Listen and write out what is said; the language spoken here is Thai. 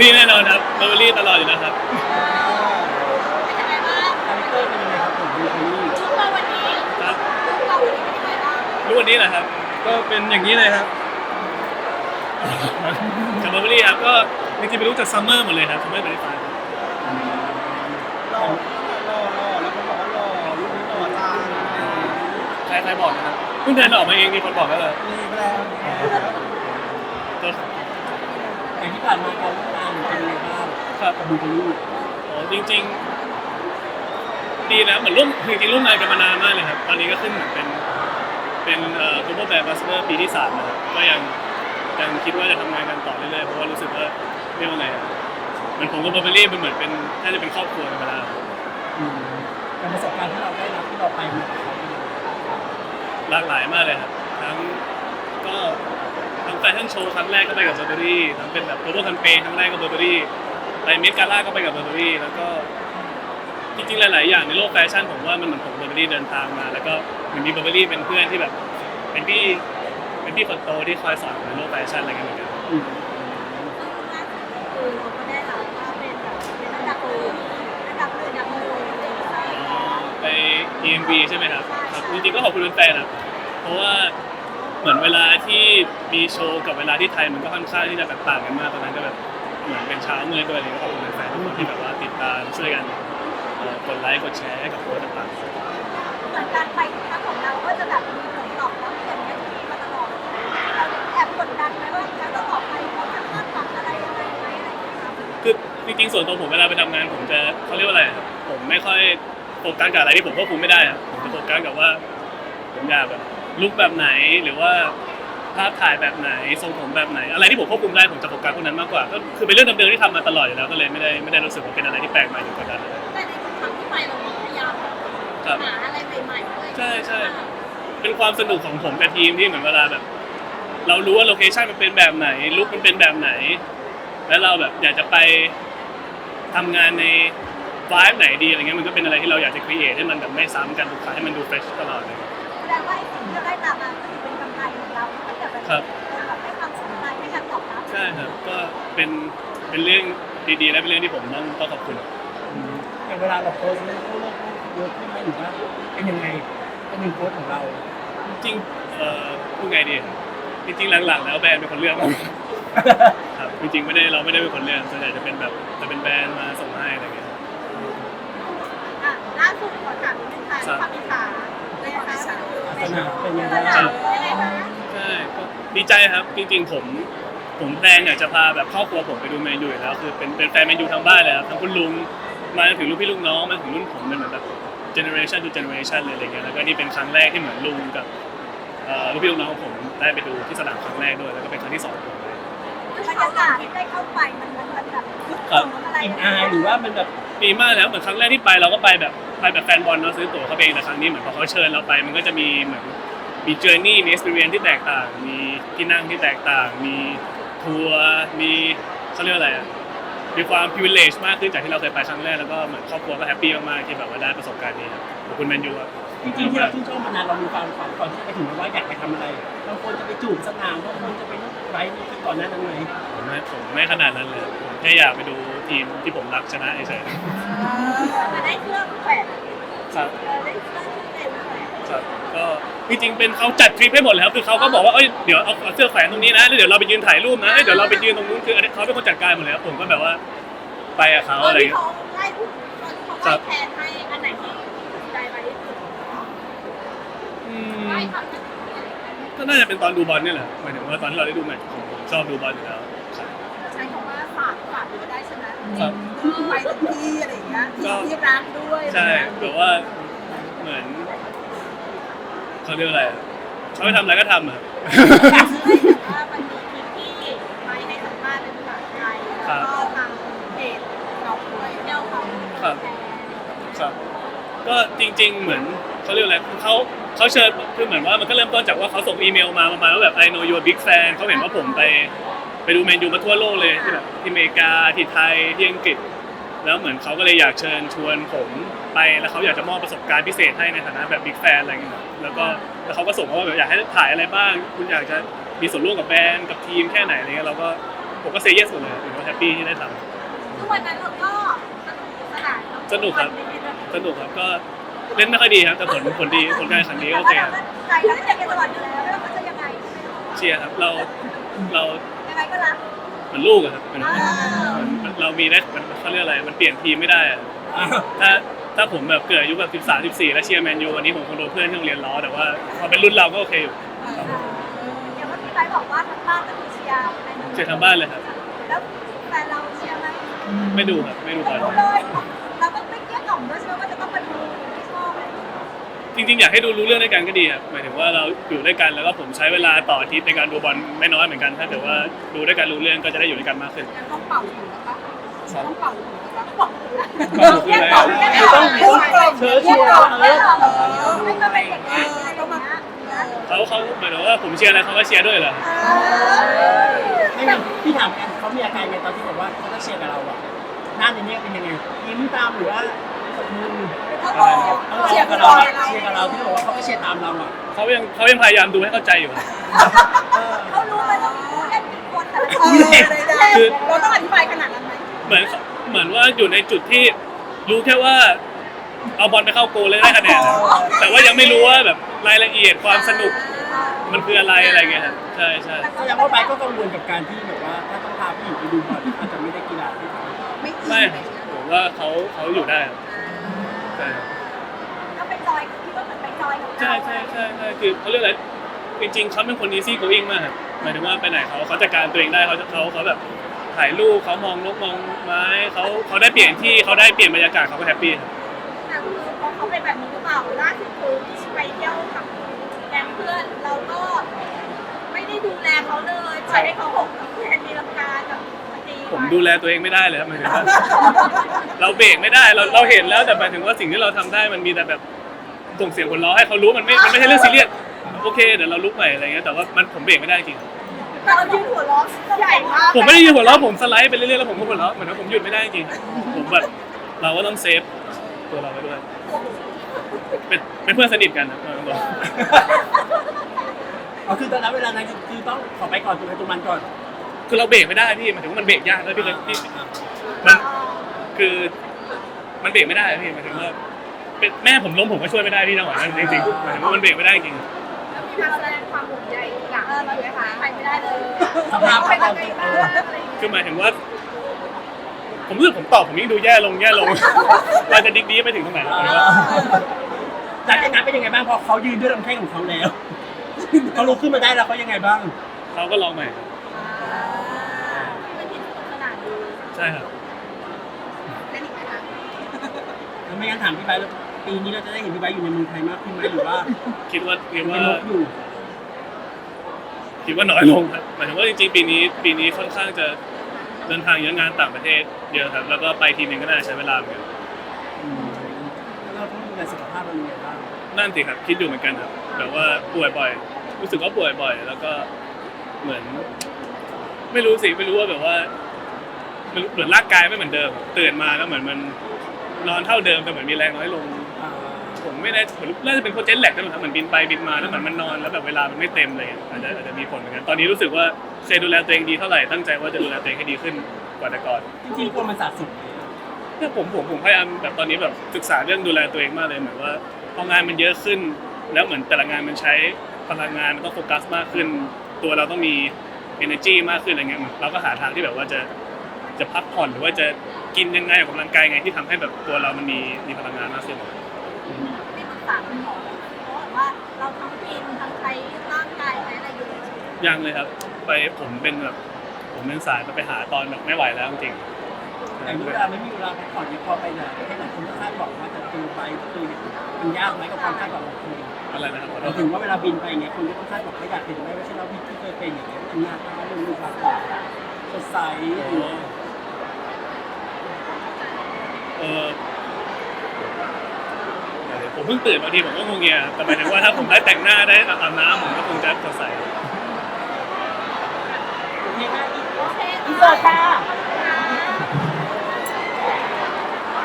รี่แน่นอนครับเบอร์รี่ตลอดอยู่แล้วครับเป็นยังไงบ้างคาแรคเตอร์เป็นยังไงครับผมดูคนนี้ชุดเราวันนี้ครับชุดเราวันนี้เป็นยังไงบ้างรู้วันนี้แหละครับ ก็เป็นอย่างนี้เลยครับกับเบอร์รี่ครับก็จริงๆเป็นรู้จากซัมเมอร์หมดเลยครับซัมเมอร์เป็นไฟหล่อหล่อหล่อแล้วก็บอกว่าหล่อลูกนี้หล่อจังใครใครบอกนะครับเพิ่งเดินออกมาเองมีคนบอกแล้วเลยมีไปแล้วก็อย่างที่ผ่านมาการร่วมงาน เป็นยังไงบ้างครับกับบูเบอรี่โอ้จริง ๆ ดีนะเหมือนร่วมจริงๆร่วมงานกันมานานมากเลยครับตอนนี้ก็ขึ้นเหมือนเป็นเป็นเอ่อ global brand ambassador ปีที่สามนะครับก็ยังยังคิดว่าจะทำงานกันต่อเรื่อยๆเพราะว่ารู้สึกว่าเรียกว่าไงอะเหมือนผมกับเบอร์เบอรี่มันเหมือนเป็นน่าจะเป็นครอบครัวกันไปแล้ว อืมแต่ประสบการณ์ที่เราได้รับที่เราไปมากับเขาเป็นยังไงหลากหลายมากเลยครับทั้งก็ทั้ง แฟชั่นโชว์ครั้งแรกก็ไปกับเบอร์เบอรี่ทั้งเป็นแบบ global campaign ครั้งแรกก็เบอร์เบอรี่ไปเมดกาล่าก็ไปกับเบอร์เบอรี่แล้วก็จริงๆหลาย ๆ อย่างในโลกแฟชั่นผมว่ามันเหมือนผมเบอร์เบอรี่เดินทางมา แล้วก็เหมือนมีเบอร์เบอรี่เป็นเพื่อนที่แบบ เป็นพี่เป็นพี่คนโตที่คอยสอนในโลกแฟชั่นอะไรกันเหมือนกันอืมคือเราก็ได้รับว่าเป็นแบบเป็นระดับโลระดับหนึ่งระดับโลเลยใช่ไป EMV ใช่ไหมครับครับจริงๆก็ขอบคุณแฟนๆครับเพราะว่า เหมือนเวลาที่มีโชว์กับเวลาที่ไทยมันก็ค่อนข้างที่จะแบบต่างกันมากตอนนั้นก็แบบเหมือนเป็นเช้ามืดด้วยอะไรเลยก็ขอบคุณแฟนๆทุกคนที่แบบว่าติดตามช่วยกันเอ่อกดไลค์กดแชร์ให้กับโพสต์ต่างๆ เหมือนการไปครั้งของเราก็จะแบบมีผลตอบรับอย่างนี้ที่มาตลอดเราแอบกดดันไหมว่าครั้งต่อไปเขาจะคาดหวังอะไรยังไงไหมอะไรอย่างเงี้ยครับคือจริงๆส่วนตัวผมเวลาไปทำงานผมจะเขาเรียกว่าอะไรครับผมไม่ค่อยโฟกัสกับอะไรที่ผมควบคุมไม่ได้อะผมจะโฟกัสกับว่า ผมอยากแบบ ลุคแบบไหนหรือว่าภาพถ่ายแบบไหนทรงผมแบบไหน อะไรที่ผมควบคุมได้ผมจะโฟกัสพวกนั้นมากกว่าก็คือเป็นเรื่องเดิมๆที่ทำมาตลอดอยู่แล้วก็เลยไม่ได้ไม่ได้รู้สึกว่าเป็นอะไรที่แปลกใหม่หรือกดดันอะไรแต่ในทุกครั้งที่ไปเราพยายามครับหาอะไรใหม่ๆด้วยใช่ใช่เป็นความสนุกของผมกับทีมที่เหมือนเวลาแบบ เรารู้ว่าโลเคชันมันเป็นแบบไหนลุคมันเป็นแบบไหน แล้วเราแบบอยากจะไปทำงานในวายไหนดีอะไรเงี้ยมันก็เป็นอะไรที่เราอยากจะครีเอทให้มันแบบไม่ซ้ำกันทุกครั้งให้มันดูเฟรชตลอดเลยแส ดงว่าไอ้สิ่งที่เราได้ตามมาก็ถือเป็นกำไรของเราที่แบบครับแบบให้ความสนใจให้การตอบรับใช่ครับก็เป็นเป็นเรื่องดีๆและเป็นเรื่องที่ผมต้องต้องขอบคุณอืมอย่างเวลาเราโพสต์เรื่องพวกเรื่องเยอะขึ้นไหมหรือว่าเป็นยังไงเป็นหนึ่งโพสต์ของเรา จริงๆเอ่อพูดไงดีจริงๆหลังๆ แล้วแบรนด์เป็นคนเลือกครับจริงๆไม่ได้เราไม่ได้เป็นคนเลือกส่วนใหญ่จะเป็นแบบจะเป็นแบรนด์มาส่งให้อะไรเงี้ยอะล่าสุดขอถามนิดนึงค่ะครับความอิจฉา เลยนะคะศาสนาเป็นยังไงศาสบ้างนายังไงคะใช่ก็ดีใจครับจริงๆผมผมแพลนอยากจะพาแบบครอบครัวผมไปดูแมนยูอยู่แล้วคือเป็นเป็นแฟนแมนยูทั้งบ้านเลยครับทั้งคุณลุงมาถึงลูกพี่ลูกน้องมาถึงรุ่นผมเป็นเหมือนแบบ generation to generation เลยอะไรเงี้ยแล้วก็นี่เป็นครั้งแรกที่เหมือนลุงกับเอ่อลูกพี่ลูกน้องของผมได้ไปดูที่สนามครั้งแรกด้วยแล้วก็เป็นครั้งที่สองของผมเลยบรรยากาศที่ได้เข้าไปมันมันมันแบบคึกครัโคบมอะไรอิ่มอายหรือว่ามันแบบดีมากแล้วเหมือนครั้งแรกที่ไปเราก็ไปแบบ ไปแบบแฟนบอลเนาะซื้อตั๋วเขาไปเองแต่ครั้งนี้เหมือนพอเขาเชิญเราไป มันก็จะมีเหมือนมีเจอร์นี่มีเอ็กซ์เพรียนที่แตกต่าง มีที่นั่งที่แตกต่าง มีทัวร์มีเขาเรียกว่าอะไรอะ มีความ privilege มากขึ้นจากที่เราเคยไปครั้งแรกแล้วก็เหมือนครอบครัวก็แฮปปี้มากๆที่แบบว่าได้ประสบการณ์นี้ครับขอบคุณแมนยูครับ จริงๆที่เราชื่นชอบมานานเรามีความฝันก่อนที่จะไปถึงว่าอยากไปทำอะไรบางคนจะไปจูบสนามบางคนจะไปนั่งไลฟ์นี่คือก่อนหน้านั้นไหมผมไม่ผมไม่ขนาดนั้นเลยผมแค่อยากไปดูทีมที่ผมรักชนะเฉยจะได้เครื่องแขวนๆครับเออได้เครื่องที่เต็มแขวนครับ ก็จริงๆเป็นเขาจัดทริปให้หมดเลยครับคือเขาก็บอกว่าเอ้ยเดี๋ยวเอาเอาเสื้อแขวนตรงนี้นะแล้วเดี๋ยวเราไปยืนถ่ายรูปนะเอ้ยเดี๋ยวเราไปยืนตรงนู้นคืออันนี้เขาเป็นคนจัดการหมดเลยครับผมก็แบบว่าไปกับเขาตอนอะไรอที่ย่างเงี้ย เขาไล่ทุกตอนที่เขาครัไล่บแทนให้อันไหนที่ถูกใจไปที่สุดอืไล่มทำนั้นก็น่าจะเป็นตอนดูบอลนี่แหละหมายถึงว่าตอนที่เราได้ดูแมตช์ผมชอบดูบอลอยู่แล้วครับใช้คำว่าฝากฝากดูได้ใช่ไหมครับ คือไปทุกที่อะไรอย่างเงี้ยที่ที่รักด้วยใช่แบบว่าเหมือน เขาเรียกว่าอะไรอะเขาไปทำอะไรก็ทำอะ ว่ามันมีคลิปที่ไปให้สัมภาษณ์เป็นภาษาไทยแล้วก็ทางเพจเราด้วยเที่ยวเขาครับครับ ก็จริง ๆ เหมือนเขาเรียกอะไรเขาเขาเชิญคือเหมือนว่ามันก็เริ่มต้นจากว่าเขาส่งอีเมลมาประมาณว่าแบบ I know you're a big fan เขาเห็นว่าผมไปไปดูแมนยูมาทั่วโลกเลยที่แบบที่อเมริกาที่ไทยที่อังกฤษ แล้วเหมือนเขาก็เลยอยากเชิญชวนผมไปแล้วเขาอยากจะมอบประสบการณ์พิเศษให้ในฐานะแบบบิ๊กแฟนอะไรอย่างเงี้ยแล้วก็แล้วเขาก็ส่งมาว่าแบบอยากให้ถ่ายอะไรบ้าง คุณอยากจะมีส่วนร่วมกับแบรนด์กับทีมแค่ไหนอะไรเงี้ยเราก็ผมก็เซย์เยสหมดเลยผมก็แฮปปี้ที่ได้ททุกวันนั้นเราก็สนุกสนานำสนุกครับก็เล่นไม่ค่อยดีครับแต่ผลผลดีผลการแข่งขันนี้โอเคครับใจเราเล่นกันตลอดอยู่แล้วแล้วมันจะยังไงเชียร์ครับเราเรายังไงก็รักเห มือนลูกอะครับเหมือนเหมือนเรามีได้มันเขาเรียกอะไร มันเปลี่ยนทีมไม่ได้อะอ่าถ้าถ้าผมแบบเกิดอายุแบบ13 14 แล้วเชียร์แมนยูวันนี้ผมคงโดนเพื่อนที่โรงเรียนล้อแต่ว่าพอเป็นรุ่นเราก็โอเคอยู่เดี๋ยวเมื่อกี้ไปบอกว่าทั้งบ้านก็คือเชียร์เชียร์ทางบ้านเลยครับแล้วแฟนเราเชียร์ไหมไม่ดูครับไม่ดูบอลดูเลยเราก็ไม่เกลี้ยกล่อมด้วยใช่ไหมว่าจะ จริงๆ อยากให้ดูรู้เรื่องด้วยกันก็ดีครับหมายถึงว่าเราอยู่ด้วยกันแล้วก็ผมใช้เวลาต่ออาทิตย์ในการดูบอลไม่น้อยเหมือนกัน ถ้าเกิดว่าดูด้วยกันรู้เรื่องก็จะได้อยู่ด้วยกันมากขึ้น ต้องเป่าอยู่นะคะต้องเป่าอยู่นะคะเป่าอยู่เป่าคืออะไรต้องต้องเชิญเชียร์เออให้มาเป็นอย่างนี้ต้องมาเขาเขาหมายถึงว่าผมเชียร์อะไรเขาก็เชียร์ด้วยเหรอไม่งั้พี่ถามกันเขามีอาการไงตอนที่บอกว่าเขาจะเชียร์กับเราอะหน้าในนี้เป็นยังไงยิ้มตามหรือว่า กักับบเราเราเชียร์กับเราที่บอกว่าเขาก็เชียร์ตามเราอะเขายังเขายังพยายามดูให้เข้าใจอยู่ เขารู้ไหมว่าผู้เล่นกี่คนแต่ละคนคือ เราต้องอธิบายขนาดนั้นไหมเหมือนเหมือนว่าอยู่ในจุดที่รู้แค่ว่า เอาบอลไปเข้าโกลเลยได้คะแนนอะแต่ว่ายังไม่รู้ว่าแบบรายละเอียดความสนุกมันคืออะไรอะไรเงี้ยครับใช่ใช่แสดงว่าไบค์ก็กังวลกับการที่แบบว่า ถ้าต้องพาผู้หญิงไปดูบอลอาจจะไม่ได้กีฬาที่เขาไม่อินไม่ผมว่าเขาเขาอยู่ได้ครับใช่ก็ไป จอยคิดว่ามันไปจอยกับเราใช่ใช่ใช่ใช่คือเขาเรียกอะไรจริงๆเขาเป็นคน easy going มากครับหมายถึงว่าไปไหนเขาเขาจัดการตัวเองได้เขาเขาเขาแบบถ่ายรูปเขามองนกมองไม้เขาเขาได้เปลี่ยนที่เขาได้เปลี่ยนบรรยากาศเขาก็แฮปปี้ครับแต่คือพอเขาเป็นแบบนี้หรือเปล่าล่าสุดคือไปเที่ยวกับแก๊งเพื่อนเราก็ไม่ได้ดูแลเขาเลยปล่อยให้เขาหกกับแทนมีลังกากับตีผมดูแลตัวเองไม่ได้เลยครับหมายถึงว่าเราเบรกไม่ได้เราเราเห็นแล้วแต่หมายถึงว่าสิ่งที่เราทำได้มันมีแต่แบบ ส่งเสียงหัวเราะให้เขารู้มันไม่มันไม่ใช่เรื่องซีเรียสโอเคเดี๋ยวเราลุกใหม่อะไรเงี้ยแต่ว่ามันผมเบรกไม่ได้จริงแต่เรายืนหัวล้อใหญ่มากผมไม่ได้ยืนหัวเราะผมสไลด์ไปเรื่อยๆแล้วผมก็หัวเราะเหมือนว่าผมหยุดไม่ได้จริงผมแบบเราก็ต้องเซฟตัวเราไว้ด้วยเป็นเป็นเพื่อนสนิทกันนะตรงเอาคือตอนนั้นเวลานั้นคือต้องขอไปก่อนตัวใครตัวมันก่อนๆคือเราเบรกไม่ได้พี่หมายถึงว่ามันเบรกยากแล้วพี่เลยพี่มันคือมันเบรกไม่ได้พี่หมายถึงว่า เป็นแม่ผมล้มผมก็ช่วยไม่ได้พี่จังหวะนั้นจริงๆหมายถึงว่ามันเบรกไม่ได้จริงแล้วมีการแสดงความห่วงใยหลังเราไหมคะไปไม่ได้เลยสภาพไปเขายังไงเอบ้างออะไรอย่างเงี้ยคือหมายถึงว่า ผมรู้สึกผมตอบผมยิ่งดูแย่ลงแย่ลงเราจะดิกดีไปถึงตรงไหนหมายถึงว่าหลังจากนั้นเป็นยังไงบ้างพอเขายืนด้วยลำแข้งของเขาแล้วเขาลุกขึ้นมาได้แล้วเขายังไงบ้างเขาก็ลองใหม่ครับเป็นที่สนุกสนานดีใช่ครับ เล่นอีกไหมคะ แล้วไม่งั้นถามพี่ไบร์ทแล้ว ปีนี้เราจะได้เห็นพี่ไบร์ทอยู่ในเมืองไทยมากขึ้นไหมหรือว่าคิดว่าคิดเป็นว่านกอยู่ คิดว่าน้อยลงครับหมายถึงว่าจริงๆปีนี้ปีนี้ค่อนข้างจะเดินทางเยอะงานต่างประเทศเยอะครับแล้วก็ไปทีนึงก็น่าจะใช้เวลาเหมือนกันอืมแล้วเราต้องดูแลสุขภาพเรายังไงบ้างนั่นสิครับคิดอยู่เหมือนกันครับแบบว่าป่วยบ่อย รู้สึกว่าป่วยบ่อย แล้วก็เหมือน ไม่รู้สิไม่รู้ว่าแบบว่าไม่รู้เหมือนร่างกายไม่เหมือนเดิม ตื่นมาแล้วเหมือนมันนอนเท่าเดิมแต่เหมือนมีแรงน้อยลงอ่า ผมไม่ได้ผมน่าจะเป็นโปรเจกต์แหลกนั่นแหละครับเหมือนบินไปบินมาแล้วเหมือนมันนอนแล้วแบบเวลามันไม่เต็มเลยอาจจะอาจจะมีผลเหมือนกันตอนนี้รู้สึกว่าเคยดูแลตัวเองดีเท่าไหร่ตั้งใจว่าจะดูแลตัวเองให้ดีขึ้นกว่าแต่ก่อนจริงๆกลัวมันสะสมเนี่ยผมผมผมพยายามแบบตอนนี้แบบศึกษาเรื่องดูแลตัวเองมากเลยเหมือนว่าพองานมันเยอะขึ้น แล้วเหมือนแต่ละงานมันใช้พลังงานมันต้องโฟกัสมากขึ้น ตัวเราต้องมี energy มากขึ้นอะไรเงี้ยเราก็หาทางที่แบบว่าจะจะพักผ่อนหรือว่าจะกินยังไงออกกำลังกายไงที่ทำให้แบบตัวเรามันมีมีพลังงานมากขึ้น ทั้งกินทั้งใช้ร่างกายใช้อะไรอยู่ยังเลยครับ ไปผมเป็นแบบผมเป็นสายไปหาตอนแบบไม่ไหวแล้วจริงแต่เวลาไม่มีเวลาพักผ่อนเนี่ยพอไปไหนประเทศไหนคุณก็คาดหวังว่าจะคือไปคือมันยากไหมกับความคาดหวังของคุณอะไรนะครับขอโทเราษถึงว่าเวลาบินไปอย่างเงี้ยคุณก็ต้องคาดหวังว่าอยากเห็นไหมว่าใช่เราที่เคยเป็นอย่างเงี้ยเป็นงานอะไรเรื่องรูปแบบสดใสเออเดี๋ยว ผมเพิ่งตื่นบางทีผมก็งงเงียแต่หมายถึงว่าถ้าผมได้แต่งหน้าได้อาบน้ำผมก็คงจะสดใส โอเคค่ะ